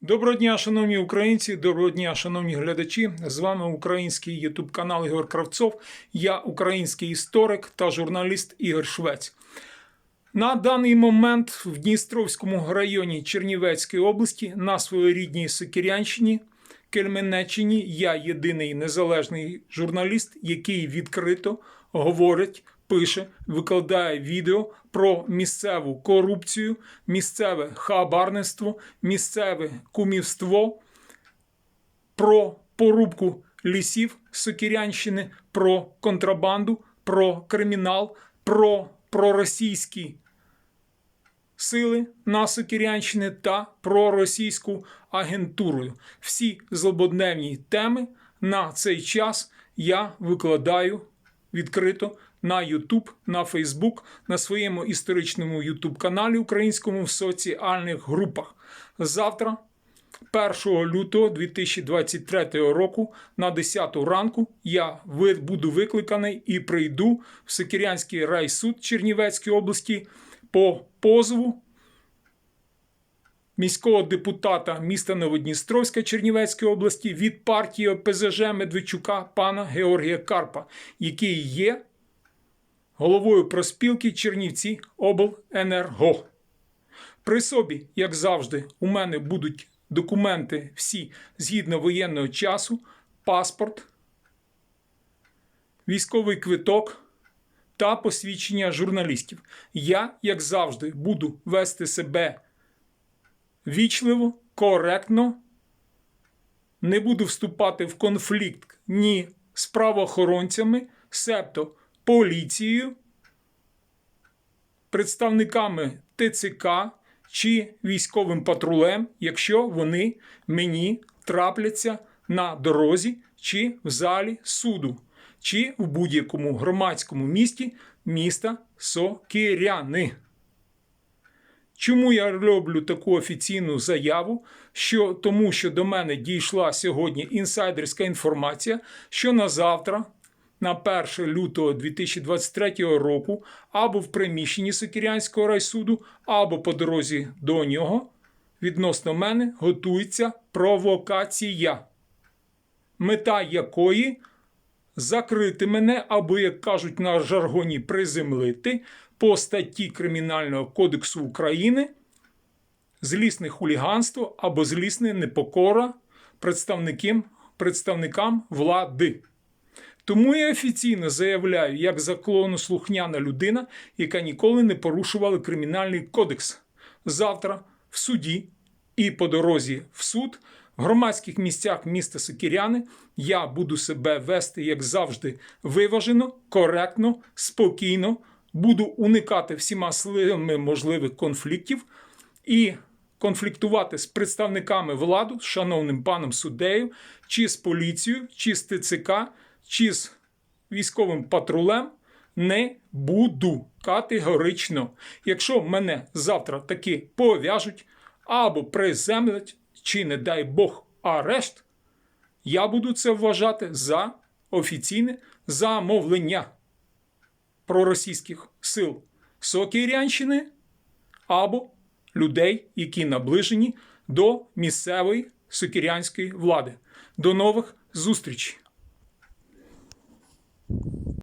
Доброго дня, шановні українці, доброго дня, шановні глядачі. З вами український ютуб канал Ігор Кравцов. Я український історик та журналіст Ігор Швець. На даний момент в Дністровському районі Чернівецької області на своєрідній Сокирянщині, Кельменеччині я єдиний незалежний журналіст, який відкрито говорить, пише, викладає відео про місцеву корупцію, місцеве хабарництво, місцеве кумівство, про порубку лісів Сокирянщини, про контрабанду, про кримінал, про проросійські сили на Сокирянщини та про російську агентуру. Всі злободневні теми на цей час я викладаю відкрито на YouTube, на Facebook, на своєму історичному YouTube каналі українському в соціальних групах. Завтра. 1 лютого 2023 року на 10 ранку я буду викликаний і прийду в Сокирянський райсуд Чернівецької області по позову міського депутата міста Новодністровська Чернівецької області від партії ОПЗЖ Медведчука пана Георгія Карпа, який є головою проспілки Чернівці Обленерго. При собі, як завжди, у мене будуть документи всі згідно воєнного часу, паспорт, військовий квиток та посвідчення журналістів. Я, як завжди, буду вести себе вічливо, коректно, не буду вступати в конфлікт ні з правоохоронцями, себто поліцією, представниками ТЦК чи військовим патрулем, якщо вони мені трапляться на дорозі чи в залі суду, чи в будь-якому громадському місті міста Сокиряни. Чому я роблю таку офіційну заяву? Що тому, що до мене дійшла сьогодні інсайдерська інформація, що на завтра, на 1 лютого 2023 року, або в приміщенні Сокирянського райсуду, або по дорозі до нього, відносно мене готується провокація, мета якої закрити мене, або, як кажуть на жаргоні, приземлити по статті Кримінального кодексу України злісне хуліганство або злісне непокора представникам, влади. Тому я офіційно заявляю, як законослухняна людина, яка ніколи не порушувала кримінальний кодекс. Завтра в суді і по дорозі в суд громадських місцях міста Сокиряни я буду себе вести, як завжди, виважено, коректно, спокійно, буду уникати всіма силами можливих конфліктів і конфліктувати з представниками влади, з шановним паном суддею, чи з поліцією, чи з ТЦК, чи з військовим патрулем не буду категорично. Якщо мене завтра таки пов'яжуть або приземлять, чи, не дай Бог, арешт, я буду це вважати за офіційне замовлення проросійських сил Сокирянщини або людей, які наближені до місцевої сокирянської влади. До нових зустрічей!